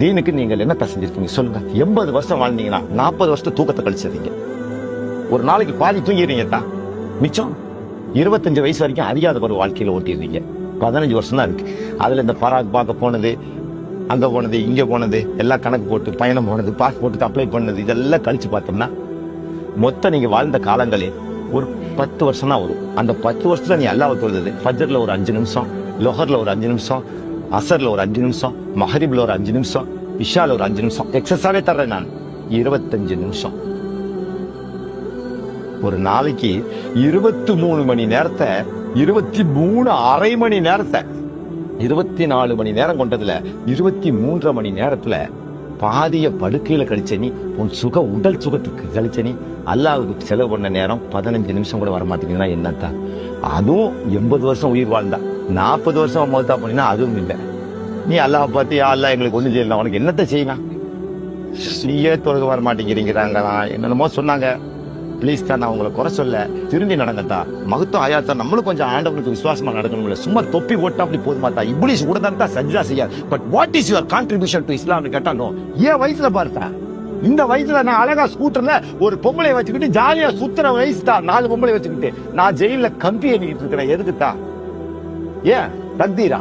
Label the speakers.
Speaker 1: தீனுக்கு நீங்கள் என்ன செஞ்சிருக்கீங்க சொல்லுங்க. எண்பது வருஷம் வாழ்ந்தீங்கன்னா நாற்பது வருஷம் தூக்கத்தை கழிச்சிருக்கீங்க ஒரு நாளைக்கு பாதி தூங்கிடுறீங்க தான் மிச்சம் இருபத்தஞ்சு வயசு வரைக்கும் அறியாத ஒரு வாழ்க்கையில் ஓட்டிடுறீங்க பதினஞ்சு வருஷம் தான் இருக்கு. அதில் இந்த பராக் பார்க்க போனது அங்கே போனது இங்கே போனது எல்லாம் கணக்கு போட்டு பயணம் போனது பாஸ்போர்ட்டுக்கு அப்ளை பண்ணது இதெல்லாம் கழிச்சு பார்த்தோம்னா மொத்தம் நீங்கள் வாழ்ந்த காலங்களே ஒரு பத்து வருஷம் தான் வரும். அந்த பத்து வருஷத்தில் நீ அல்லாஹ் தொழுது ஃபஜரில் ஒரு அஞ்சு நிமிஷம் லொஹரில் ஒரு அஞ்சு நிமிஷம் அசர்ல ஒரு அஞ்சு நிமிஷம் மஹரிப்ல ஒரு அஞ்சு நிமிஷம் இஷால ஒரு அஞ்சு நிமிஷம் எக்ஸஸாவே தர்றேன் நான். இருபத்தஞ்சு நிமிஷம். ஒரு நாளைக்கு இருபத்தி மூணு மணி நேரத்தை இருபத்தி மூணு அரை மணி நேரத்தை இருபத்தி நாலு மணி நேரம் கொண்டதுல இருபத்தி மூன்றரை மணி நேரத்துல பாதிய படுக்கையில் கழிச்ச நீ உன் சுக உடல் சுகத்துக்கு கழிச்ச நீ அல்லாவுக்கு செலவு பண்ண நேரம் பதினஞ்சு நிமிஷம் கூட வர மாட்டேங்குதுன்னா என்னத்தான் அதுவும் எண்பது வருஷம் உயிர் வாழ்ந்தா. நாற்பது வருஷம் மௌத்தா பண்ணினா அதுவும் இல்லை. நீ அல்லாஹ் பார்த்து யா அல்லாஹ் எங்களுக்கு ஒன்றும் செய்யலாம் உனக்கு என்னத்தை செய்யலாம் நீயே தொழுக வர மாட்டேங்கிறீங்கிறாங்களா என்னென்னமோ சொன்னாங்க. ப்ளீஸ் தான் நான் உங்களை குறை சொல்ல திரும்பி நடங்கத்தா. மகத்துவம் ஆயாத்தா நம்மளும் கொஞ்சம் ஆண்டவனுக்கு விசுவாசமா நடக்கணும்ல சும்மா தொப்பி ஓட்டா அப்படி போதுமாத்தா இப்ளீஸ் கூட தான் தான் சஜ்ஜா செய்யாது but what is your contribution to இஸ்லாம்னு கேட்டா நோ ஏன் வயசுல பார்த்தா இந்த வயசுல நான் அழகா ஸ்கூட்டர்ல ஒரு பொம்பளை வச்சுக்கிட்டு ஜாலியா சுத்துற வயசு தான் நாலு பொம்பளை வச்சுக்கிட்டு. நான் ஜெயில கம்பி எண்ணிட்டு இருக்கிறேன். எதுக்குத்தா ஏன்? தக்தீரா